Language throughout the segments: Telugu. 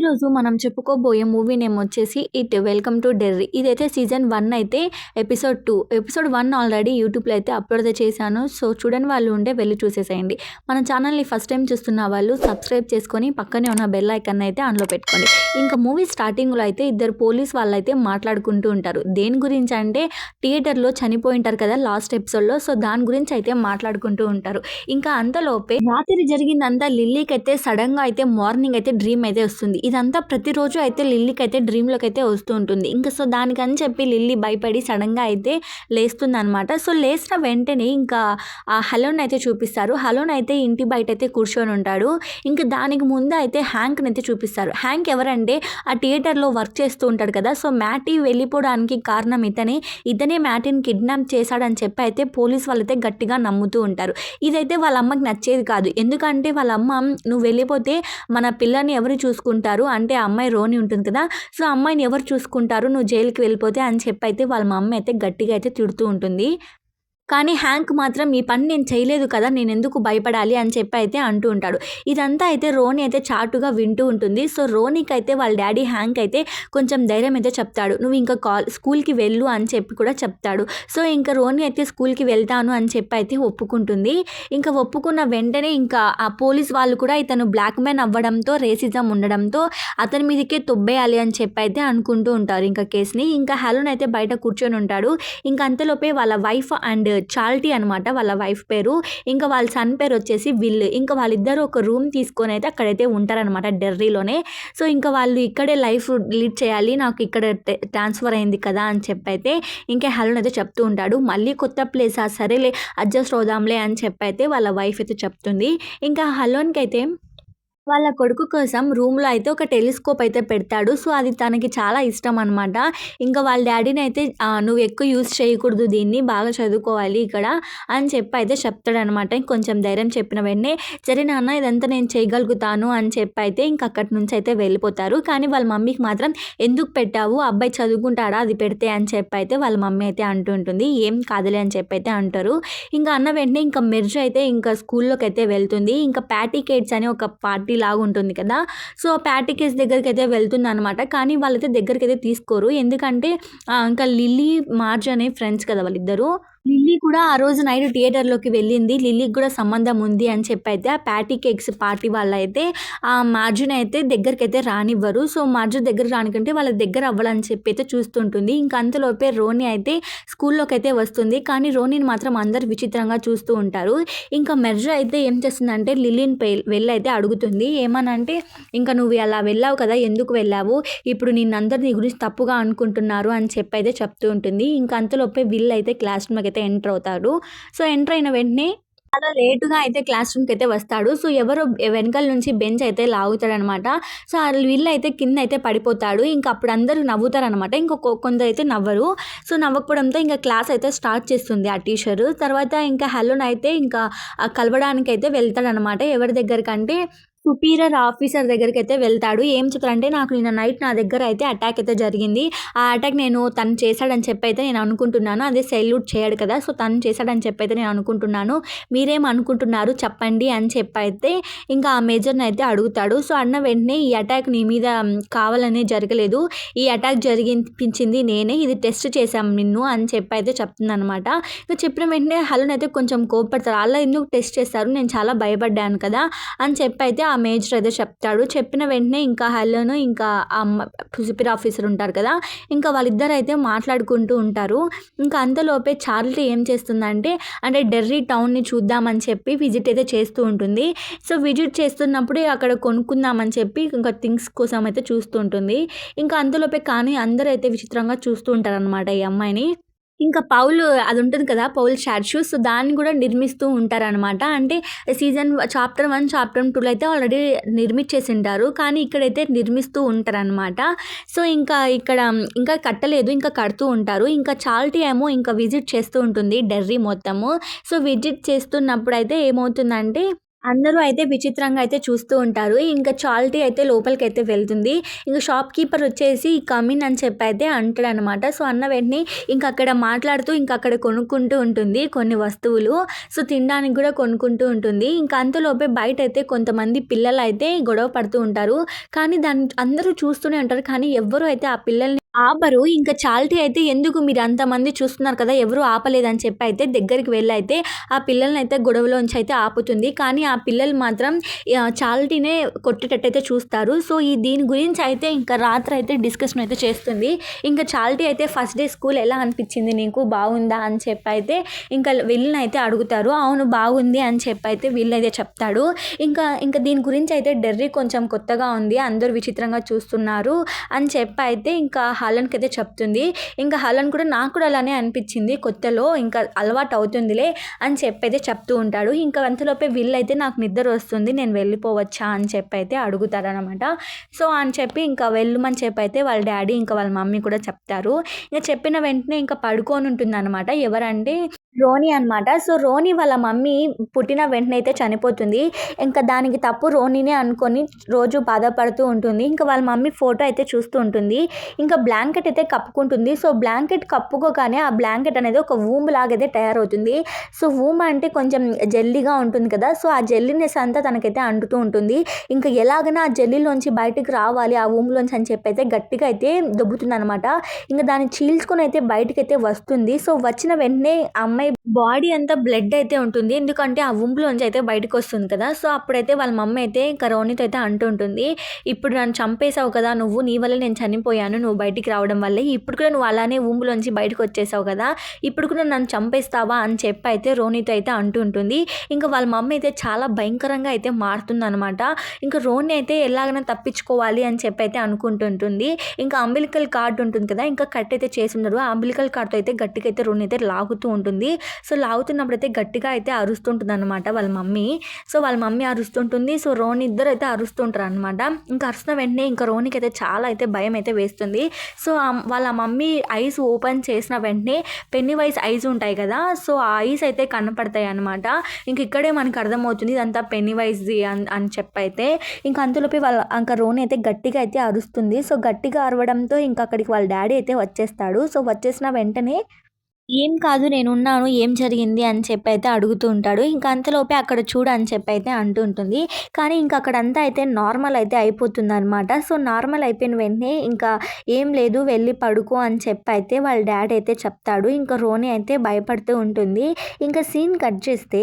ఈరోజు మనం చెప్పుకోబోయే మూవీ నేమ్ వచ్చేసి ఇట్ వెల్కమ్ టు డెర్రీ. ఇదైతే సీజన్ వన్ అయితే episode two. Episode one already యూట్యూబ్లో అయితే అప్లోడ్ చేశాను. సో చూడని వాళ్ళు ఉంటే వెళ్ళి చూసేసేయండి. మన ఛానల్ని ఫస్ట్ టైం చూస్తున్న వాళ్ళు సబ్స్క్రైబ్ చేసుకొని పక్కనే ఉన్న బెల్ ఐకన్ అయితే ఆన్లో పెట్టుకోండి. ఇంకా మూవీ స్టార్టింగ్లో అయితే ఇద్దరు పోలీస్ వాళ్ళు అయితే మాట్లాడుకుంటూ ఉంటారు. దేని గురించి అంటే థియేటర్లో చనిపోయి ఉంటారు కదా లాస్ట్ ఎపిసోడ్లో. సో దాని గురించి అయితే మాట్లాడుకుంటూ ఉంటారు. ఇంకా అంతలోపే రాత్రి జరిగిందంతా లిల్లీకి అయితే సడన్గా అయితే మార్నింగ్ అయితే డ్రీమ్ అయితే వస్తుంది. ఇదంతా ప్రతిరోజు అయితే లిల్లీకి అయితే డ్రీమ్లోకి అయితే వస్తూ ఉంటుంది. ఇంకా సో దానికని చెప్పి లిల్లీ భయపడి సడన్గా అయితే లేస్తుంది అనమాట సో లేచిన వెంటనే ఇంకా ఆ హలోన్ అయితే చూపిస్తారు. హలోన్ అయితే ఇంటి బయట అయితే కూర్చొని ఉంటాడు. ఇంకా దానికి ముందు అయితే హ్యాంక్ని అయితే చూపిస్తారు. హ్యాంక్ ఎవరంటే ఆ థియేటర్లో వర్క్ చేస్తూ ఉంటాడు కదా. సో మ్యాటీ వెళ్ళిపోవడానికి కారణం ఇతనే. ఇతనే మ్యాటీని కిడ్నాప్ చేశాడని చెప్పి అయితే పోలీస్ వాళ్ళైతే గట్టిగా నమ్ముతూ ఉంటారు. ఇదైతే వాళ్ళ అమ్మకి నచ్చేది కాదు. ఎందుకంటే వాళ్ళ అమ్మ నువ్వు వెళ్ళిపోతే మన పిల్లని ఎవరు చూసుకుంటారు? అంటే ఆ అమ్మాయి రోని ఉంటుంది కదా సో అమ్మాయిని ఎవరు చూసుకుంటారు? నువ్వు జైలుకి వెళ్ళిపోతే అని చెప్పి అయితే వాళ్ళ మమ్మీ అయితే గట్టిగా అయితే తిడుతూ ఉంటుంది. కానీ హ్యాంక్ మాత్రం ఈ పని నేను చేయలేదు కదా నేను ఎందుకు భయపడాలి అని చెప్పి అయితే అంటూ ఉంటాడు. ఇదంతా అయితే రోని అయితే చాటుగా వింటూ ఉంటుంది. సో రోనీకి అయితే వాళ్ళ డాడీ హ్యాంక్ అయితే కొంచెం ధైర్యం అయితే చెప్తాడు. నువ్వు ఇంకా కాల్ స్కూల్కి వెళ్ళు అని చెప్పి కూడా చెప్తాడు. సో ఇంకా రోని అయితే స్కూల్కి వెళ్తాను అని చెప్పి అయితే ఒప్పుకుంటుంది. ఇంకా ఒప్పుకున్న వెంటనే ఇంకా ఆ పోలీస్ వాళ్ళు కూడా ఇతను బ్లాక్ మ్యాన్ అవ్వడంతో రేసిజం ఉండడంతో అతని మీదకే తొబ్బేయాలి అని చెప్పి అయితే అనుకుంటూ ఉంటారు. ఇంకా కేసుని ఇంకా హలోన్ అయితే బయట కూర్చొని ఉంటాడు. ఇంకా అంతలోపే వాళ్ళ వైఫ్ అండ్ చాల్టీ అనమాట వాళ్ళ వైఫ్ పేరు. ఇంకా వాళ్ళ సన్ పేరు వచ్చేసి విల్. ఇంకా వాళ్ళిద్దరూ ఒక రూమ్ తీసుకొని అయితే అక్కడైతే ఉంటారనమాట డెర్రీలోనే సో ఇంకా వాళ్ళు ఇక్కడే లైఫ్ లీడ్ చేయాలి నాకు ఇక్కడ ట్రాన్స్ఫర్ అయింది కదా అని చెప్పి అయితే ఇంకా హలోన్ అయితే చెప్తూ ఉంటాడు. మళ్ళీ కొత్త ప్లేస్ ఆ సరేలే అడ్జస్ట్ అవుదాంలే అని చెప్పి అయితే వాళ్ళ వైఫ్ అయితే చెప్తుంది. ఇంకా హలోన్కి అయితే వాళ్ళ కొడుకు కోసం రూమ్లో అయితే ఒక టెలిస్కోప్ అయితే పెడతాడు. సో అది తనకి చాలా ఇష్టం అనమాట ఇంకా వాళ్ళ డాడీని అయితే నువ్వు ఎక్కువ యూస్ చేయకూడదు దీన్ని బాగా చదువుకోవాలి ఇక్కడ అని చెప్పి అయితే చెప్తాడనమాట కొంచెం ధైర్యం చెప్పిన వెంటనే సరే నాన్న ఇదంతా నేను చేయగలుగుతాను అని చెప్పి అయితే ఇంక అక్కడి నుంచి అయితే వెళ్ళిపోతారు. కానీ వాళ్ళ మమ్మీకి మాత్రం ఎందుకు పెట్టావు? అబ్బాయి చదువుకుంటాడా? అది పెడితే అని చెప్పి అయితే వాళ్ళ మమ్మీ అయితే అంటుంటుంది ఏం కాదులే అని చెప్పి అయితే అంటారు. ఇంకా అన్న వెంటనే ఇంకా మెర్జ్ అయితే ఇంకా స్కూల్లోకి అయితే వెళ్తుంది. ఇంకా ప్యాటీ కేట్స్ అని ఒక పార్టీ లాగా ఉంటుంది కదా. సో ప్యాటీ కేస్ దగ్గరికి అయితే వెళ్తుంది అనమాట కానీ వాళ్ళైతే దగ్గరికి అయితే తీసుకోరు. ఎందుకంటే ఇంకా లిల్లీ మార్జ్ అనే ఫ్రెండ్స్ కదా వాళ్ళిద్దరూ. లిల్లీ కూడా ఆ రోజు నైట్ థియేటర్లోకి వెళ్ళింది. లిల్లీకి కూడా సంబంధం ఉంది అని చెప్పి అయితే ఆ ప్యాటీ కేక్స్ పార్టీ వాళ్ళు అయితే ఆ మార్జున్ అయితే దగ్గరికి అయితే రానివ్వరు. సో మార్జు దగ్గర రానికంటే వాళ్ళ దగ్గర అవ్వాలని చెప్పి అయితే చూస్తుంటుంది. ఇంకా అంతలోపే రోని అయితే స్కూల్లోకి అయితే వస్తుంది. కానీ రోనిని మాత్రం అందరు విచిత్రంగా చూస్తూ ఉంటారు. ఇంకా మెర్జ అయితే ఏం చేస్తుందంటే లిల్లీని పె- వెళ్ళి అయితే అడుగుతుంది. ఏమనంటే ఇంకా నువ్వు అలా వెళ్ళావు కదా ఎందుకు వెళ్ళావు? ఇప్పుడు నిన్నందరు నీ గురించి తప్పుగా అనుకుంటున్నారు అని చెప్పి అయితే చెప్తూ ఉంటుంది. ఇంకా అంతలోపే విల్ అయితే క్లాస్ రూమ్కి అయితే ఎంటర్ అవుతాడు. సో ఎంటర్ అయిన వెంటనే చాలా లేటుగా అయితే క్లాస్ రూమ్కి అయితే వస్తాడు. సో ఎవరో వెనకాల నుంచి బెంచ్ అయితే లాగుతాడనమాట. సో వీళ్ళు అయితే కింద అయితే పడిపోతాడు. ఇంకా అప్పుడు అందరూ నవ్వుతారనమాట. ఇంకొక కొందరు అయితే నవ్వరు. సో నవ్వకపోవడంతో ఇంకా క్లాస్ అయితే స్టార్ట్ చేస్తుంది ఆ టీచర్. తర్వాత ఇంకా హలోన్ అయితే ఇంకా కలవడానికి అయితే వెళ్తాడనమాట. ఎవరి దగ్గరకంటే సుపీరియర్ ఆఫీసర్ దగ్గరికి అయితే వెళ్తాడు. ఏం చెప్తారంటే నాకు నిన్న నైట్ నా దగ్గర అయితే అటాక్ అయితే జరిగింది. ఆ అటాక్ నేను తను చేశాడని చెప్పి అయితే నేను అనుకుంటున్నాను. అదే సెల్యూట్ చేయడు కదా సో తను చేశాడని చెప్పి అయితే నేను అనుకుంటున్నాను. మీరేం అనుకుంటున్నారు చెప్పండి అని చెప్పి అయితే ఇంకా ఆ మేజర్ని అయితే అడుగుతాడు. సో అన్న వెంటనే ఈ అటాక్ నీ మీద కావాలనే జరగలేదు. ఈ అటాక్ జరిగించింది నేనే ఇది టెస్ట్ చేశాం నిన్ను అని చెప్పి అయితే చెప్తుంది అనమాట ఇంకా చెప్పిన వెంటనే హలోనైతే కొంచెం కోపడతారు అలా ఎందుకు టెస్ట్ చేస్తారు? నేను చాలా భయపడ్డాను కదా అని చెప్పి అయితే ఆ మేజర్ అయితే చెప్తాడు. చెప్పిన వెంటనే ఇంకా హలోను ఇంకా ఆ సుపీరియర్ ఆఫీసర్ ఉంటారు కదా ఇంకా వాళ్ళిద్దరు అయితే మాట్లాడుకుంటూ ఉంటారు. ఇంకా అంతలోపే చార్లీ ఏం చేస్తుందంటే అంటే డెర్రీ టౌన్ని చూద్దామని చెప్పి విజిట్ అయితే చేస్తూ ఉంటుంది. సో విజిట్ చేస్తున్నప్పుడు అక్కడ కొనుక్కుందామని చెప్పి ఇంకా థింగ్స్ కోసం అయితే చూస్తూ ఉంటుంది. ఇంకా అంతలోపే కానీ అందరూ అయితే విచిత్రంగా చూస్తూ ఉంటారనమాట ఈ అమ్మాయిని. ఇంకా పౌలు అది ఉంటుంది కదా పౌల్ స్టాచ్యూ సో దాన్ని కూడా నిర్మిస్తూ ఉంటారనమాట అంటే సీజన్ చాప్టర్ వన్ చాప్టర్ టూలో అయితే ఆల్రెడీ నిర్మించేసి ఉంటారు కానీ ఇక్కడైతే నిర్మిస్తూ ఉంటారనమాట సో ఇంకా ఇక్కడ ఇంకా కట్టలేదు ఇంకా కడుతూ ఉంటారు. ఇంకా చాల్టీ ఏమో ఇంకా విజిట్ చేస్తూ ఉంటుంది డెర్రీ మొత్తము. సో విజిట్ చేస్తున్నప్పుడు అయితే ఏమవుతుందంటే అందరూ అయితే విచిత్రంగా అయితే చూస్తూ ఉంటారు. ఇంకా చాల్టీ అయితే లోపలికైతే వెళ్తుంది. ఇంకా షాప్ కీపర్ వచ్చేసి కమిన్ అని చెప్పి అయితే అంటాడనమాట. సో, అన్న వెంటనే ఇంక అక్కడ మాట్లాడుతూ ఇంక అక్కడ కొనుక్కుంటూ ఉంటుంది కొన్ని వస్తువులు. సో, తినడానికి కూడా కొనుక్కుంటూ ఉంటుంది. ఇంక అంతలోపే బయటైతే కొంతమంది పిల్లలు అయితే గొడవ పడుతూ ఉంటారు. కానీ దాన్ని అందరూ చూస్తూనే ఉంటారు. కానీ ఎవ్వరూ అయితే ఆ పిల్లల్ని ఆపరు. ఇంకా చాల్టీ అయితే ఎందుకు మీరు అంతమంది చూస్తున్నారు కదా! ఎవరు ఆపలేదని చెప్పి అయితే దగ్గరికి వెళ్ళైతే ఆ పిల్లల్ని అయితే గొడవలోంచి అయితే ఆపుతుంది. కానీ ఆ పిల్లలు మాత్రం చాల్టీనే కొట్టేటట్టయితే చూస్తారు. సో, ఈ దీని గురించి అయితే ఇంకా రాత్రయితే డిస్కషన్ అయితే చేస్తుంది. ఇంకా చాల్టీ అయితే ఫస్ట్ డే స్కూల్ ఎలా అనిపించింది నీకు? బాగుందా? అని చెప్పైతే ఇంకా వీళ్ళనైతే అడుగుతారు. అవును బాగుంది అని చెప్పైతే వీళ్ళైతే చెప్తాడు. ఇంకా ఇంకా దీని గురించి అయితే డెర్రీ కొంచెం కొత్తగా ఉంది. అందరూ విచిత్రంగా చూస్తున్నారు అని చెప్పి అయితే ఇంకా హలన్‌కైతే చెప్తుంది. ఇంకా హలన్ కూడా నాకు కూడా అలానే అనిపించింది కొత్తలో. ఇంకా అలవాటు అవుతుందిలే అని చెప్పైతే చెప్తూ ఉంటాడు. ఇంకా అంతలోపే వీళ్ళైతే నాకు నిద్ర వస్తుంది. నేను వెళ్ళిపోవచ్చా? అని చెప్పైతే అడుగుతారనమాట. సో, అని చెప్పి ఇంకా వెళ్ళమని చెప్పైతే వాళ్ళ డాడీ ఇంకా వాళ్ళ మమ్మీ కూడా చెప్తారు. ఇంక చెప్పిన వెంటనే ఇంకా పడుకొని ఉంటుందనమాట. ఎవరంటే రోని అనమాట. సో, రోని వాళ్ళ మమ్మీ పుట్టిన వెంటనే అయితే చనిపోతుంది. ఇంకా దానికి తప్పు రోనినే అనుకొని రోజు బాధపడుతూ ఉంటుంది. ఇంకా వాళ్ళ మమ్మీ ఫోటో అయితే చూస్తూ ఉంటుంది. ఇంకా బ్లాంకెట్ అయితే కప్పుకుంటుంది. సో, బ్లాంకెట్ కప్పుకోగానే ఆ బ్లాంకెట్ అనేది ఒక వూమ్ లాగైతే తయారవుతుంది. సో, వూమ్ అంటే కొంచెం జెల్లీగా ఉంటుంది కదా! సో, ఆ జెల్లీనెస్ అంతా తనకైతే అంటుతూ ఉంటుంది. ఇంకా ఎలాగైనా ఆ జెల్లీలోంచి బయటికి రావాలి ఆ వూమ్‌లోంచి అని చెప్పైతే గట్టిగా అయితే దొబ్బుతుందనమాట. ఇంకా దాన్ని చీల్చుకొని అయితే బయటికైతే వస్తుంది. సో, వచ్చిన వెంటనే ఆ అమ్మాయి బాడీ అంతా బ్లడ్ అయితే ఉంటుంది. ఎందుకంటే ఆ ఉంపులోంచి అయితే బయటకొస్తుంది కదా! సో, అప్పుడైతే వాళ్ళ మమ్మీ అయితే ఇంకా అయితే అంటుంటుంది ఇప్పుడు నన్ను చంపేసావు కదా! నువ్వు నీ వల్ల నేను చనిపోయాను. నువ్వు బయటికి రావడం వల్ల ఇప్పుడు కూడా నువ్వు అలానే ఉంపులోంచి బయటకు వచ్చేసావు కదా! ఇప్పుడు కూడా నన్ను చంపేస్తావా? అని చెప్పి అయితే రోనీతో అయితే అంటూ ఉంటుంది. ఇంకా వాళ్ళ మమ్మీ అయితే చాలా భయంకరంగా అయితే మారుతుందనమాట. ఇంకా రోని అయితే ఎలాగైనా తప్పించుకోవాలి అని చెప్పి అయితే అనుకుంటుంటుంది. ఇంకా అంబిలికల్ కార్డ్ ఉంటుంది కదా! ఇంకా కట్ అయితే చేసుండరు. ఆ అంబిలికల్ కార్డ్‌తో అయితే గట్టిగా అయితే రోని అయితే లాగుతూ ఉంటుంది. సో, లాగుతున్నప్పుడైతే గట్టిగా అయితే అరుస్తుంటుంది అనమాట వాళ్ళ మమ్మీ. సో, వాళ్ళ మమ్మీ అరుస్తుంటుంది. సో, రోనీ ఇద్దరైతే అరుస్తుంటారనమాట. ఇంకా అరుస్తున్న వెంటనే ఇంకా రోనీకైతే చాలా అయితే భయం అయితే వేస్తుంది. సో, వాళ్ళ మమ్మీ ఐస్ ఓపెన్ చేసిన వెంటనే పెన్ని వైస్ ఐస్ ఉంటాయి కదా! సో, ఆ ఐస్ అయితే కనపడతాయి అనమాట ఇంక ఇక్కడే మనకు అర్థమవుతుంది ఇదంతా పెన్ని వైస్‌ది అని అని చెప్పైతే. ఇంక అంతలోపే వాళ్ళ ఇంకా రోని అయితే గట్టిగా అయితే అరుస్తుంది. సో, గట్టిగా అరవడంతో ఇంకా అక్కడికి వాళ్ళ డాడీ అయితే వచ్చేస్తాడు. సో, వచ్చేసిన వెంటనే ఏం కాదు నేనున్నాను. ఏం జరిగింది? అని చెప్పైతే అడుగుతూ ఉంటాడు. ఇంకా అంతలోపే అక్కడ చూడు అని చెప్పైతే అంటూ ఉంటుంది. కానీ ఇంక అక్కడంతా అయితే నార్మల్ అయితే అయిపోతుంది అనమాట సో, నార్మల్ అయిపోయిన వెంటనే ఇంకా ఏం లేదు వెళ్ళి పడుకో అని చెప్పైతే వాళ్ళ డాడీ అయితే చెప్తాడు. ఇంకా రోనీ అయితే భయపడుతూ ఉంటుంది. ఇంకా సీన్ కట్ చేస్తే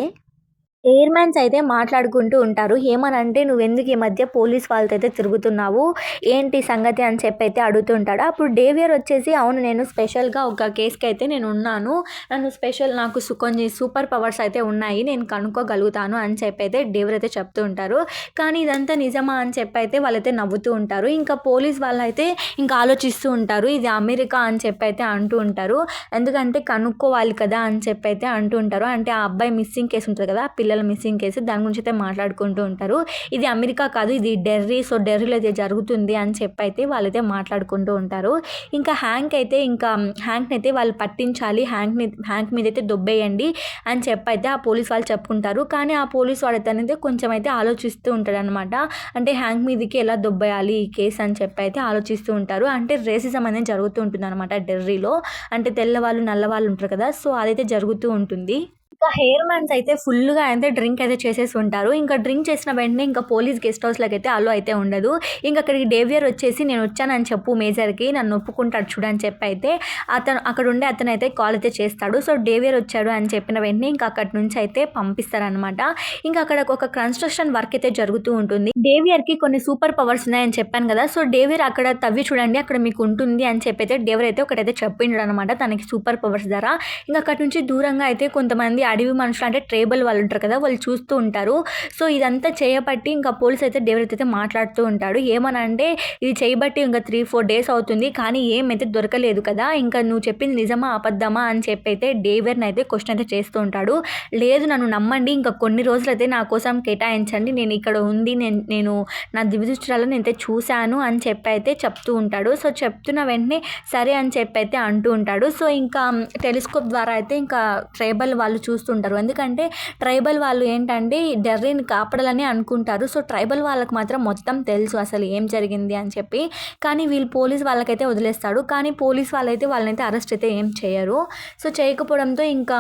ఎయిర్‌మ్యాన్స్ అయితే మాట్లాడుకుంటూ ఉంటారు. ఏమనంటే నువ్వెందుకు ఈ మధ్య పోలీస్ వాళ్ళతో అయితే తిరుగుతున్నావు? ఏంటి సంగతి? అని చెప్పైతే అయితే అడుగుతుంటాడు అప్పుడు డేవియర్ వచ్చేసి అవును నేను స్పెషల్‌గా ఒక కేస్‌కైతే నేను ఉన్నాను. నన్ను స్పెషల్ నాకు సు కొన్ని సూపర్ పవర్స్ అయితే ఉన్నాయి. నేను కనుక్కోగలుగుతాను అని చెప్పైతే డేవియర్ అయితే చెప్తూ ఉంటారు. కానీ ఇదంతా నిజమా? అని చెప్పైతే వాళ్ళైతే నవ్వుతూ ఉంటారు. ఇంకా పోలీస్ వాళ్ళైతే ఇంకా ఆలోచిస్తూ ఉంటారు. ఇది అమెరికా అని చెప్పైతే అంటూ ఉంటారు. ఎందుకంటే కనుక్కోవాలి కదా! అని చెప్పైతే అంటూ ఉంటారు. అంటే ఆ అబ్బాయి మిస్సింగ్ కేసు ఉంటుంది కదా! పిల్లల మిస్సింగ్ కేసు దాని గురించి అయితే మాట్లాడుకుంటూ ఉంటారు. ఇది అమెరికా కాదు ఇది డెర్రీ. సో, డెర్రీలో అయితే జరుగుతుంది అని చెప్పైతే వాళ్ళైతే మాట్లాడుకుంటూ ఉంటారు. ఇంకా హ్యాంక్ అయితే ఇంకా హ్యాంక్‌ని అయితే వాళ్ళు పట్టించాలి. హ్యాంక్‌ని హ్యాంక్ మీద అయితే దొబ్బేయండి అని చెప్పైతే ఆ పోలీస్ వాళ్ళు చెప్పుకుంటారు. కానీ ఆ పోలీస్ వాడైతే కొంచెం అయితే ఆలోచిస్తూ ఉంటాడనమాట. అంటే హ్యాంక్ మీదకి ఎలా దొబ్బేయాలి ఈ కేస్ అని చెప్పైతే ఆలోచిస్తూ ఉంటారు. అంటే రేసిజం అనేది జరుగుతూ ఉంటుంది అనమాట డెర్రీలో. అంటే తెల్లవాళ్ళు, నల్లవాళ్ళు ఉంటారు కదా! సో, అదైతే జరుగుతూ ఉంటుంది. ఇంకా హెయిర్ మ్యాన్స్ అయితే ఫుల్‌గా అయితే డ్రింక్ అయితే చేసేసి ఉంటారు. ఇంకా డ్రింక్ చేసిన వెంటనే ఇంకా పోలీస్ గెస్ట్ హౌస్‌లోకైతే అలో అయితే ఉండదు. ఇంకా అక్కడికి డేవియర్ వచ్చేసి నేను వచ్చానని చెప్పు మేజర్‌కి నన్ను ఒప్పుకుంటాడు చూడని చెప్పి చెప్పైతే అతను అక్కడ ఉండే అతనైతే కాల్ అయితే చేస్తాడు. సో, డేవియర్ వచ్చాడు అని చెప్పిన వెంటనే ఇంకా అక్కడి నుంచి అయితే పంపిస్తారనమాట. ఇంకా అక్కడ ఒక కన్‌స్ట్రక్షన్ వర్క్ అయితే జరుగుతూ ఉంటుంది. డేవియర్‌కి కొన్ని సూపర్ పవర్స్ ఉన్నాయని చెప్పాను కదా! సో, డేవియర్ అక్కడ తవ్వి చూడండి అక్కడ మీకు ఉంటుంది అని చెప్పైతే డేవియర్ అయితే ఒకటైతే చెప్పిండాడనమాట తనకి సూపర్ పవర్స్ ద్వారా. ఇంకా అక్కడ నుంచి దూరంగా అయితే కొంతమంది అడవి మనుషులు అంటే ట్రైబల్ వాళ్ళు ఉంటారు కదా! వాళ్ళు చూస్తూ ఉంటారు. సో, ఇదంతా చేయబట్టి ఇంకా పోలీస్ అయితే డేవిడ్ అయితే మాట్లాడుతూ ఉంటాడు. ఏమనంటే ఇది చేయబట్టి ఇంకా 3, 4 డేస్ అవుతుంది. కానీ ఏమైతే దొరకలేదు కదా! ఇంకా నువ్వు చెప్పింది నిజమా? అబద్ధమా? అని చెప్పైతే డేవియర్‌ని అయితే క్వశ్చన్ అయితే చేస్తూ ఉంటాడు. లేదు నన్ను నమ్మండి. ఇంకా కొన్ని రోజులైతే నా కోసం కేటాయించండి. నేను ఇక్కడ ఉంది. నేను నేను నా దివ్యదృష్టిలో నేనైతే చూశాను అని చెప్పి అయితే చెప్తూ ఉంటాడు. సో, చెప్తున్న వెంటనే సరే అని చెప్పి అయితే అంటూ ఉంటాడు. సో, ఇంకా టెలిస్కోప్ ద్వారా అయితే ఇంకా ట్రైబల్ వాళ్ళు చూ చూస్తుంటారు. ఎందుకంటే ట్రైబల్ వాళ్ళు ఏంటంటే డెర్రీని కాపాడాలని అనుకుంటారు. సో ట్రైబల్ వాళ్ళకి మాత్రం మొత్తం తెలుసు అసలు ఏం జరిగింది అని చెప్పి. కానీ వీళ్ళు పోలీస్ వాళ్ళకైతే వదిలేస్తాడు కానీ పోలీస్ వాళ్ళైతే వాళ్ళనైతే అరెస్ట్ అయితే ఏం చేయరు. సో చేయకపోవడంతో ఇంకా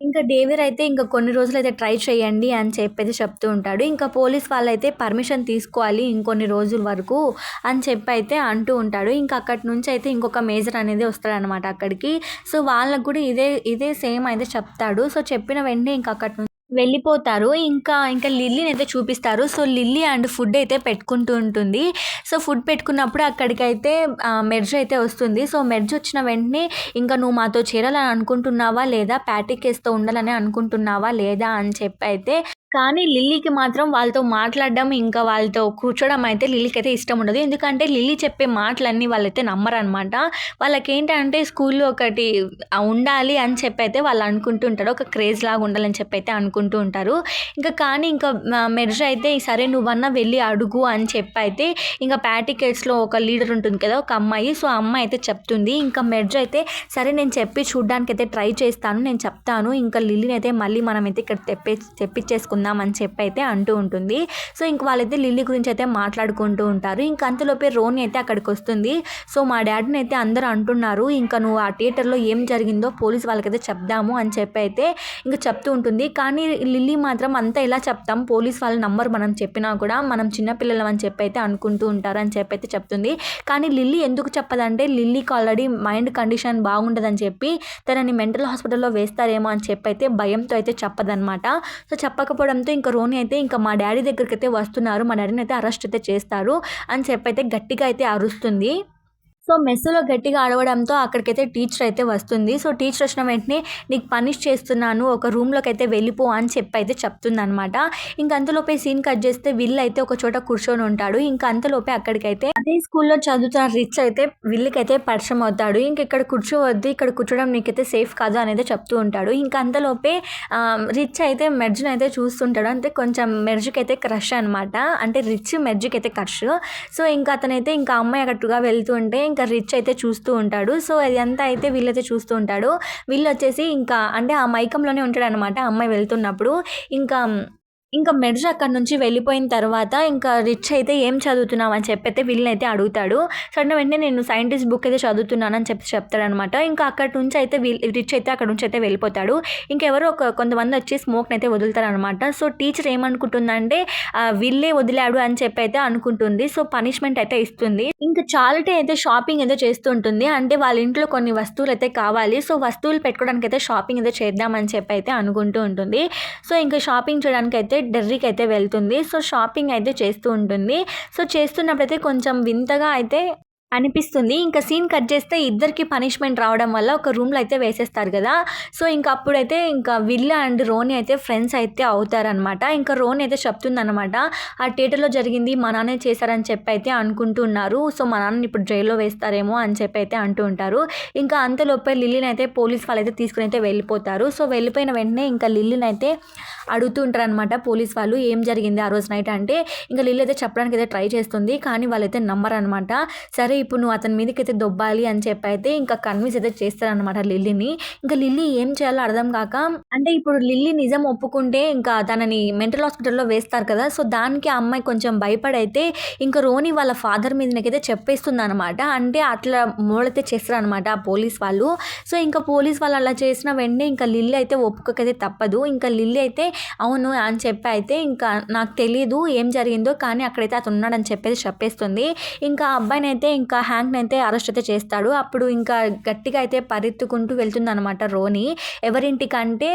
ఇంకా డేవిడ్ అయితే ఇంకా కొన్ని రోజులు అయితే ట్రై చేయండి అని చెప్పేసి చెప్తూ ఉంటాడు. ఇంకా పోలీస్ వాళ్ళైతే పర్మిషన్ తీసుకోవాలి ఇంకొన్ని రోజుల వరకు అని చెప్పి అయితే అంటూ ఉంటాడు. ఇంకా అక్కడి నుంచి అయితే ఇంకొక మేజర్ అనేది వస్తాడనమాట అక్కడికి. సో వాళ్ళకు కూడా ఇదే ఇదే సేమ్ అయితే చెప్తాడు. సో చెప్పిన వెంటనే ఇంకా అక్కడి నుంచి వెళ్ళిపోతారు. ఇంకా ఇంకా లిల్లీని అయితే చూపిస్తారు. సో లిల్లీ అండ్ ఫుడ్ అయితే పెట్టుకుంటూ ఉంటుంది. సో ఫుడ్ పెట్టుకున్నప్పుడు అక్కడికైతే మెర్జ్ అయితే వస్తుంది. సో మెర్జ్ వచ్చిన వెంటనే ఇంకా నువ్వు మాతో చేరాలని అనుకుంటున్నావా లేదా? ప్యాటికేస్తో ఉండాలని అనుకుంటున్నావా లేదా అని చెప్పి అయితే కానీ లిల్లీకి మాత్రం వాళ్ళతో మాట్లాడడం ఇంకా వాళ్ళతో కూర్చోవడం అయితే లిల్లీకి అయితే ఇష్టం ఉండదు. ఎందుకంటే లిల్లీ చెప్పే మాటలన్నీ వాళ్ళైతే నమ్మరనమాట. వాళ్ళకి ఏంటంటే స్కూల్లో ఒకటి ఉండాలి అని చెప్పి అయితే వాళ్ళు అనుకుంటూ ఉంటారు. ఒక క్రేజ్ లాగా ఉండాలని చెప్పి అయితే అనుకుంటూ ఉంటారు. ఇంకా కానీ ఇంకా మెర్జ్ అయితే సరే నువ్వన్నా వెళ్ళి అడుగు అని చెప్పి అయితే ఇంకా ప్యాటికేట్స్లో ఒక లీడర్ ఉంటుంది కదా ఒక అమ్మాయి. సో అమ్మాయి అయితే చెప్తుంది. ఇంకా మెర్జ్ అయితే సరే నేను చెప్పి చూడడానికి అయితే ట్రై చేస్తాను నేను చెప్తాను. ఇంకా లిల్లీని అయితే మళ్ళీ మనం అయితే ఇక్కడ తెప్పి తెప్పించేసుకుందాం అని చెప్పి అయితే అంటూ ఉంటుంది. సో ఇంక వాళ్ళైతే లిల్లీ గురించి అయితే మాట్లాడుకుంటూ ఉంటారు. ఇంక అంతలోపే రోని అయితే అక్కడికి వస్తుంది సో మా డాడీని అయితే అందరూ అంటున్నారు. ఇంకా నువ్వు ఆ థియేటర్లో ఏం జరిగిందో పోలీస్ వాళ్ళకైతే చెప్దాము అని చెప్పి అయితే ఇంకా చెప్తూ ఉంటుంది. కానీ లిల్లీ మాత్రం అంతా ఇలా చెప్తాం. పోలీస్ వాళ్ళ నంబర్ మనం చెప్పినా కూడా మనం చిన్నపిల్లలం అని చెప్పి అయితే అనుకుంటూ ఉంటారు అని చెప్పి అయితే చెప్తుంది. కానీ లిల్లీ ఎందుకు చెప్పదంటే లిల్లీకి ఆల్రెడీ మైండ్ కండిషన్ బాగుండదని చెప్పి తనని మెంటల్ హాస్పిటల్లో వేస్తారేమో అని చెప్పి అయితే భయంతో అయితే చెప్పదనమాట. సో చెప్పకపోవడం చెప్పడంతో ఇంకా రోని అయితే ఇంకా మా డాడీ దగ్గరికి అయితే వస్తున్నారు. మా డాడీని అయితే అరెస్ట్ అయితే చేస్తారు. అని చెప్పి అయితే గట్టిగా అయితే అరుస్తుంది. సో మెస్సులో గట్టిగా అడవడంతో అక్కడికైతే టీచర్ అయితే వస్తుంది. సో టీచర్ వచ్చిన వెంటనే నీకు పనిష్ చేస్తున్నాను ఒక రూమ్లోకి అయితే వెళ్ళిపో అని చెప్పి అయితే చెప్తుంది అనమాట ఇంక అంతలోపే సీన్ కట్ చేస్తే విల్ అయితే ఒక చోట కూర్చొని ఉంటాడు. ఇంకా అంతలోపే అక్కడికైతే అదే స్కూల్లో చదువుతున్న రిచ్ అయితే విల్లుకైతే పరిచయం అవుతాడు. ఇంక ఇక్కడ కూర్చోవద్దు ఇక్కడ కూర్చోవడం నీకైతే సేఫ్ కాదు అనేది చెప్తూ ఉంటాడు. ఇంకా అంతలోపే రిచ్ అయితే మెర్జ్ని అయితే చూస్తుంటాడు. అంటే కొంచెం మెర్జ్కి అయితే క్రష్ అనమాట అంటే రిచ్ మెర్జ్కి అయితే క్రష్ సో ఇంకా అతనైతే ఇంకా అమ్మాయి అక్కడుగా వెళ్తుంటే ఇంకా రిచ్ అయితే చూస్తూ ఉంటాడు. సో అంతా అయితే వీళ్ళైతే చూస్తూ ఉంటాడు. వీళ్ళు వచ్చేసి ఇంకా అంటే ఆ మైకంలోనే ఉంటాడు అనమాట అమ్మాయి వెళ్తున్నప్పుడు. ఇంకా ఇంకా మెర్జ్ అక్కడ నుంచి వెళ్ళిపోయిన తర్వాత ఇంకా రిచ్ అయితే ఏం చదువుతున్నావు అని చెప్పి అయితే వీళ్ళని అయితే అడుగుతాడు. సడన్ వెంటనే నేను సైంటిస్ట్ బుక్ అయితే చదువుతున్నానని చెప్పి చెప్తాడనమాట. ఇంకా అక్కడ నుంచి అయితే రిచ్ అయితే అక్కడ నుంచి అయితే వెళ్ళిపోతాడు. ఇంకెవరో ఒక కొంతమంది వచ్చి స్మోక్ని అయితే వదులుతారనమాట. సో టీచర్ ఏమనుకుంటుందంటే వీళ్ళే వదిలాడు అని చెప్పి అయితే అనుకుంటుంది. సో పనిష్మెంట్ అయితే ఇస్తుంది. ఇంకా చాలిటీ అయితే షాపింగ్ అయితే చేస్తుంటుంది. అంటే వాళ్ళ ఇంట్లో కొన్ని వస్తువులు అయితే కావాలి. సో వస్తువులు పెట్టుకోవడానికి అయితే షాపింగ్ అయితే చేద్దామని చెప్పి అయితే అనుకుంటూ ఉంటుంది. సో ఇంకా షాపింగ్ చేయడానికి అయితే డెర్రీకి అయితే వెళ్తుంది. సో షాపింగ్ అయితే చేస్తూ ఉంటుంది. సో చేస్తున్నప్పుడు అయితే కొంచెం వింతగా అయితే అనిపిస్తుంది. ఇంకా సీన్ కట్ చేస్తే ఇద్దరికి పనిష్మెంట్ రావడం వల్ల ఒక రూమ్లో అయితే వేసేస్తారు కదా. సో ఇంకా అప్పుడైతే ఇంకా విల్ల అండ్ రోని అయితే ఫ్రెండ్స్ అయితే అవుతారనమాట. ఇంకా రోని అయితే చెప్తుందనమాట ఆ థియేటర్లో జరిగింది మా నాన్నే చేశారని చెప్పి అయితే అనుకుంటున్నారు సో మా నాన్న ఇప్పుడు జైల్లో వేస్తారేమో అని చెప్పి అయితే అంటూ ఉంటారు. ఇంకా అంతలోపే లిల్లీని అయితే పోలీస్ వాళ్ళు అయితే తీసుకుని అయితే వెళ్ళిపోతారు. సో వెళ్ళిపోయిన వెంటనే ఇంకా లిల్లీని అయితే అడుగుతూ ఉంటారనమాట పోలీస్ వాళ్ళు ఏం జరిగింది ఆ రోజు నైట్? అంటే ఇంకా లిల్లీ అయితే చెప్పడానికి అయితే ట్రై చేస్తుంది కానీ వాళ్ళైతే నమ్మరు అనమాట సరే ఇప్పుడు నువ్వు అతని మీదకి అయితే దొబ్బాలి అని చెప్పి అయితే ఇంకా కన్విన్స్ అయితే చేస్తారనమాట లిల్లీని. ఇంకా లిల్లీ ఏం చేయాలో అర్థం కాక అంటే ఇప్పుడు లిల్లీ నిజం ఒప్పుకుంటే ఇంకా తనని మెంటల్ హాస్పిటల్లో వేస్తారు కదా సో దానికి ఆ అమ్మాయి కొంచెం భయపడైతే ఇంకా రోని వాళ్ళ ఫాదర్ మీదనకైతే చెప్పేస్తుంది అనమాట అంటే అట్లా మూడైతే చేస్తారనమాట ఆ పోలీస్ వాళ్ళు. సో ఇంకా పోలీస్ వాళ్ళు అలా చేసిన వెంటనే ఇంకా లిల్లీ అయితే ఒప్పుకోకైతే తప్పదు. ఇంకా లిల్లీ అయితే అవును అని చెప్పి అయితే ఇంకా నాకు తెలియదు ఏం జరిగిందో కానీ అక్కడైతే అతను ఉన్నాడని చెప్పేసి చెప్పేస్తుంది. ఇంకా అబ్బాయిని అయితే ఇంకా హ్యాంక్ని అయితే అరెస్ట్ అయితే చేస్తాడు. అప్పుడు ఇంకా గట్టిగా అయితే పరెత్తుకుంటూ వెళ్తుంది అనమాట రోని. ఎవరింటికంటే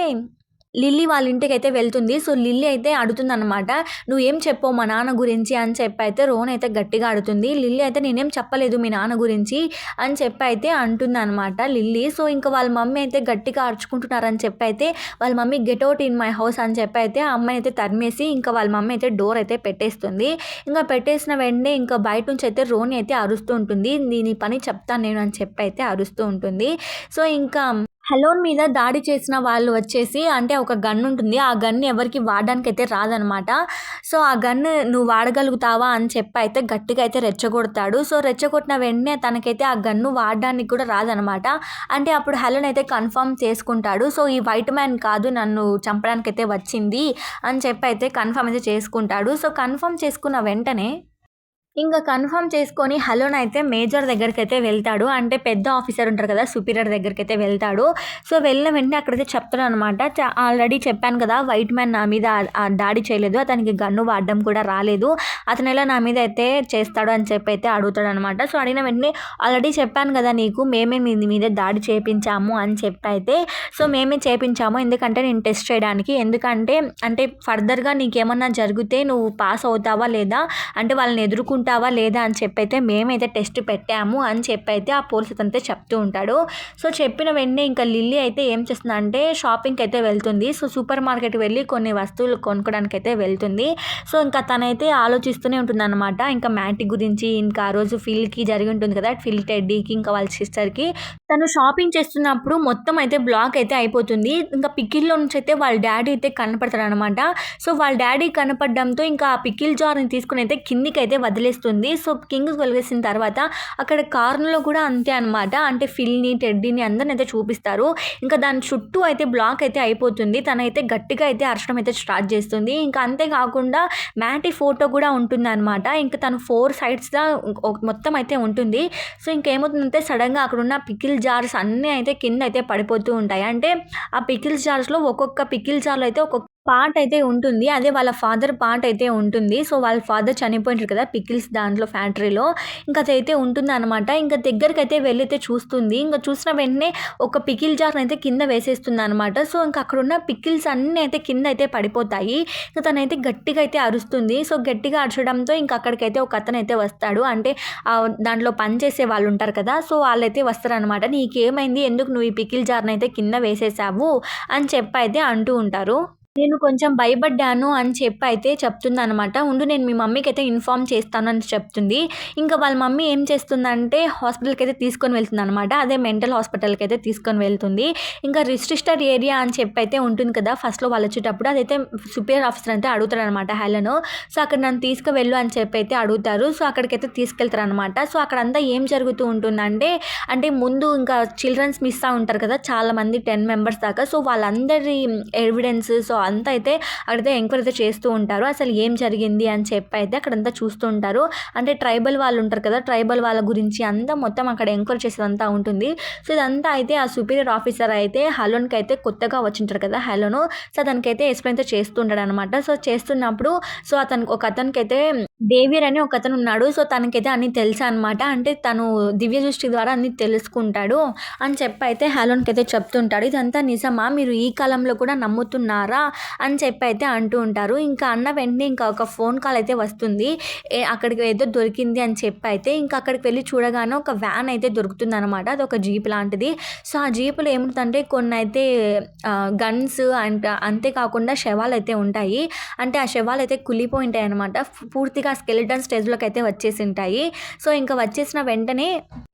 లిల్లీ వాళ్ళ ఇంటికి అయితే వెళ్తుంది. సో లిల్లీ అయితే అడుగుతుందనమాట నువ్వు ఏం చెప్పవు మా నాన్న గురించి అని చెప్పి అయితే రోన్ అయితే గట్టిగా అడుగుతుంది. లిల్లీ అయితే నేనేం చెప్పలేదు మీ నాన్న గురించి అని చెప్పి అయితే అంటుంది అనమాట లిల్లీ. సో ఇంకా వాళ్ళ మమ్మీ అయితే గట్టిగా అరుచుకుంటున్నారని చెప్పి అయితే వాళ్ళ mummy get out in my house అని చెప్పి అయితే ఆ అమ్మాయి అయితే తరిమేసి ఇంకా వాళ్ళ మమ్మీ అయితే డోర్ అయితే పెట్టేస్తుంది. ఇంకా పెట్టేసిన వెంటనే ఇంకా బయట నుంచి అయితే రోని అయితే అరుస్తూ ఉంటుంది. దీని పని చెప్తాను నేను అని చెప్పి అయితే అరుస్తూ ఉంటుంది. సో ఇంకా హలోన్ మీద దాడి చేసిన వాళ్ళు వచ్చేసి అంటే ఒక గన్ ఉంటుంది. ఆ గన్ ఎవరికి వాడడానికి అయితే రాదనమాట. సో ఆ గన్ నువ్వు వాడగలుగుతావా అని చెప్పి అయితే గట్టిగా అయితే రెచ్చగొడతాడు. సో రెచ్చగొట్టిన వెంటనే తనకైతే ఆ గన్ను వాడడానికి కూడా రాదనమాట. అంటే అప్పుడు హలోన్ అయితే కన్ఫర్మ్ చేసుకుంటాడు. సో ఈ వైట్ మ్యాన్ కాదు నన్ను చంపడానికి అయితే వచ్చింది అని చెప్పి అయితే కన్ఫర్మ్ అయితే చేసుకుంటాడు. సో కన్ఫర్మ్ చేసుకున్న వెంటనే ఇంకా కన్ఫర్మ్ చేసుకొని హలోన్ అయితే మేజర్ దగ్గరికి అయితే వెళ్తాడు. అంటే పెద్ద ఆఫీసర్ ఉంటారు కదా సుపీరియర్ దగ్గరికి అయితే వెళ్తాడు. సో వెళ్ళిన వెంటనే అక్కడైతే చెప్తాడు అనమాట ఆల్రెడీ చెప్పాను కదా వైట్ మ్యాన్ నా మీద దాడి చేయలేదు. అతనికి గన్ను వాడడం కూడా రాలేదు. అతను ఎలా నా మీద అయితే చేస్తాడు అని చెప్పి అయితే అడుగుతాడు అనమాట సో అడిగిన వెంటనే ఆల్రెడీ చెప్పాను కదా నీకు మేమే మీ మీద దాడి చేపించాము అని చెప్పి అయితే సో మేమే చేపించాము. ఎందుకంటే నేను టెస్ట్ చేయడానికి ఎందుకంటే అంటే ఫర్దర్గా నీకేమన్నా జరిగితే నువ్వు పాస్ అవుతావా లేదా అంటే వాళ్ళని ఎదుర్కొంటూ ఉంటావా లేదా అని చెప్పైతే మేమైతే టెస్ట్ పెట్టాము అని చెప్పైతే ఆ పోలీస్ అతనితో చెప్తూ ఉంటాడు. సో చెప్పిన వెంటనే ఇంకా లిల్లీ అయితే ఏం చేస్తుందంటే షాపింగ్కి అయితే వెళ్తుంది. సో సూపర్ మార్కెట్ వెళ్ళి కొన్ని వస్తువులు కొనుక్కోడానికి అయితే వెళ్తుంది. సో ఇంకా తనైతే ఆలోచిస్తూనే ఉంటుంది అనమాట ఇంకా మ్యాటిక్ గురించి ఇంకా ఆ రోజు ఫీల్కి జరిగి ఉంటుంది కదా ఫిల్ టెడ్డీకి ఇంకా వాళ్ళ సిస్టర్కి. తను షాపింగ్ చేస్తున్నప్పుడు మొత్తం అయితే బ్లాక్ అయితే అయిపోతుంది. ఇంకా పికిల్లో నుంచి అయితే వాళ్ళ డాడీ అయితే కనపడతాడు అనమాట సో వాళ్ళ డాడీ కనపడడంతో ఇంకా ఆ పికిల్ జార్ని తీసుకుని అయితే కిందికి అయితే వదిలేసి వెలిగేస్తుంది సో కింగ్ వెలిగేసిన తర్వాత అక్కడ కార్నర్లో కూడా అంతే అనమాట అంటే ఫిల్ని టెడ్డీని అందరిని అయితే చూపిస్తారు. ఇంకా దాని చుట్టూ అయితే బ్లాక్ అయితే అయిపోతుంది. తనైతే గట్టిగా అయితే అరచడం అయితే స్టార్ట్ చేస్తుంది. ఇంకా అంతేకాకుండా మ్యాటి ఫోటో కూడా ఉంటుంది అనమాట ఇంకా తను ఫోర్ సైడ్స్గా మొత్తం అయితే ఉంటుంది. సో ఇంకేమవుతుందంటే సడన్గా అక్కడ ఉన్న పికిల్ జార్స్ అన్నీ అయితే కింద అయితే పడిపోతూ ఉంటాయి. అంటే ఆ పికిల్ జార్స్లో ఒక్కొక్క పికిల్ జార్లో అయితే ఒక్కొక్క పార్ట్ అయితే ఉంటుంది. అదే వాళ్ళ ఫాదర్ పార్ట్ అయితే ఉంటుంది. సో వాళ్ళ ఫాదర్ చనిపోయింటారు కదా పికిల్స్ దాంట్లో ఫ్యాక్టరీలో. ఇంకా అదైతే ఉంటుంది అనమాట ఇంకా దగ్గరికి అయితే వెళ్ళైతే చూస్తుంది. ఇంకా చూసిన వెంటనే ఒక పికిల్ జార్ అయితే కింద వేసేస్తుంది అనమాట సో ఇంకా అక్కడ ఉన్న పికిల్స్ అన్నీ అయితే కింద అయితే పడిపోతాయి. ఇంకా తనైతే గట్టిగా అయితే అరుస్తుంది. సో గట్టిగా అరచడంతో ఇంకా అక్కడికైతే ఒక అతను అయితే వస్తాడు. అంటే దాంట్లో పనిచేసే వాళ్ళు ఉంటారు కదా. సో వాళ్ళైతే వస్తారనమాట నీకేమైంది? ఎందుకు నువ్వు ఈ పికిల్ జార్ని అయితే కింద వేసేసావు? అని చెప్పి అయితే అంటూ ఉంటారు. నేను కొంచెం భయపడ్డాను అని చెప్పి అయితే చెప్తుందనమాట ఉండు నేను మీ మమ్మీకి అయితే ఇన్ఫామ్ చేస్తాను అని చెప్తుంది. ఇంకా వాళ్ళ మమ్మీ ఏం చేస్తుందంటే హాస్పిటల్కి అయితే తీసుకొని వెళ్తుంది అనమాట అదే మెంటల్ హాస్పిటల్కి అయితే తీసుకొని వెళ్తుంది. ఇంకా రిస్ట్రిక్టెడ్ ఏరియా అని చెప్పి అయితే ఉంటుంది కదా ఫస్ట్లో వాళ్ళు వచ్చేటప్పుడు అదైతే సుపీరియర్ ఆఫీసర్ అయితే అడుగుతాడు అనమాట హెలను. సో అక్కడ నన్ను తీసుకువెళ్ళు అని చెప్పి అయితే అడుగుతారు. సో అక్కడికైతే తీసుకెళ్తారు అనమాట సో అక్కడంతా ఏం జరుగుతూ ఉంటుందంటే అంటే ముందు ఇంకా చిల్డ్రన్స్ మిస్ ఉంటారు కదా చాలామంది టెన్ మెంబర్స్ దాకా. సో వాళ్ళందరి ఎవిడెన్స్ సో అంతా అయితే అక్కడైతే ఎంక్వైరీ అయితే చేస్తూ ఉంటారు. అసలు ఏం జరిగింది అని చెప్పి అయితే అక్కడంతా చూస్తూ ఉంటారు. అంటే ట్రైబల్ వాళ్ళు ఉంటారు కదా ట్రైబల్ వాళ్ళ గురించి అంతా మొత్తం అక్కడ ఎంక్వైరీ చేసేదంతా ఉంటుంది. సో ఇదంతా అయితే ఆ సుపీరియర్ ఆఫీసర్ అయితే హలోన్కి అయితే కొత్తగా వచ్చింటారు కదా హలోను. సో అతనికైతే ఎక్స్ప్లెయిన్ అయితే చేస్తుంటాడు అనమాట సో చేస్తున్నప్పుడు సో అతనికి ఒక అతనికి అయితే డేవియర్ అని ఒక అతను ఉన్నాడు. సో తనకైతే అన్ని తెలుసా అనమాట అంటే తను దివ్య దృష్టి ద్వారా అన్ని తెలుసుకుంటాడు అని చెప్పి అయితే హలోన్కి అయితే చెప్తుంటాడు. ఇదంతా నిజమా? మీరు ఈ కాలంలో కూడా నమ్ముతున్నారా? అని చెప్పి అయితే అంటూ ఉంటారు. ఇంకా అన్న వెంటనే ఇంకా ఒక ఫోన్ కాల్ అయితే వస్తుంది. అక్కడికి ఏదో దొరికింది అని చెప్పి అయితే ఇంకా అక్కడికి వెళ్ళి చూడగానే ఒక వ్యాన్ అయితే దొరుకుతుంది అనమాట అది ఒక జీప్ లాంటిది. సో ఆ జీపులో ఏముంటుందంటే కొన్ని అయితే గన్స్ అంట అంతేకాకుండా శవాలు అయితే ఉంటాయి. అంటే ఆ శవాలు అయితే కులిపోయి ఉంటాయి అనమాట పూర్తిగా స్కెలిటన్ స్టేజ్లోకి అయితే వచ్చేసి ఉంటాయి సో ఇంకా వచ్చేసిన వెంటనే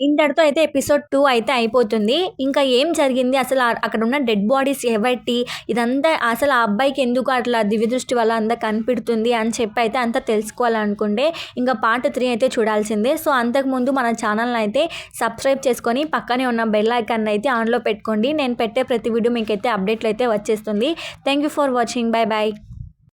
ఇంతటితో అయితే ఎపిసోడ్ టూ అయితే అయిపోతుంది. ఇంకా ఏం జరిగింది? అసలు అక్కడ ఉన్న డెడ్ బాడీస్ ఎవట్టి ఇదంతా అసలు ఆ అబ్బాయికి ఎందుకు అట్లా దివ్యదృష్టి వల్ల అంత కనిపెడుతుంది అని చెప్పి అయితే అంతా తెలుసుకోవాలనుకుంటే ఇంకా పార్ట్ త్రీ అయితే చూడాల్సిందే. సో అంతకుముందు మన ఛానల్ని అయితే సబ్స్క్రైబ్ చేసుకొని పక్కనే ఉన్న బెల్ ఐకాన్ అయితే ఆన్లో పెట్టుకోండి. నేను పెట్టే ప్రతి వీడియో మీకు అయితే అప్డేట్లు అయితే వచ్చేస్తుంది. Thank you for watching. Bye bye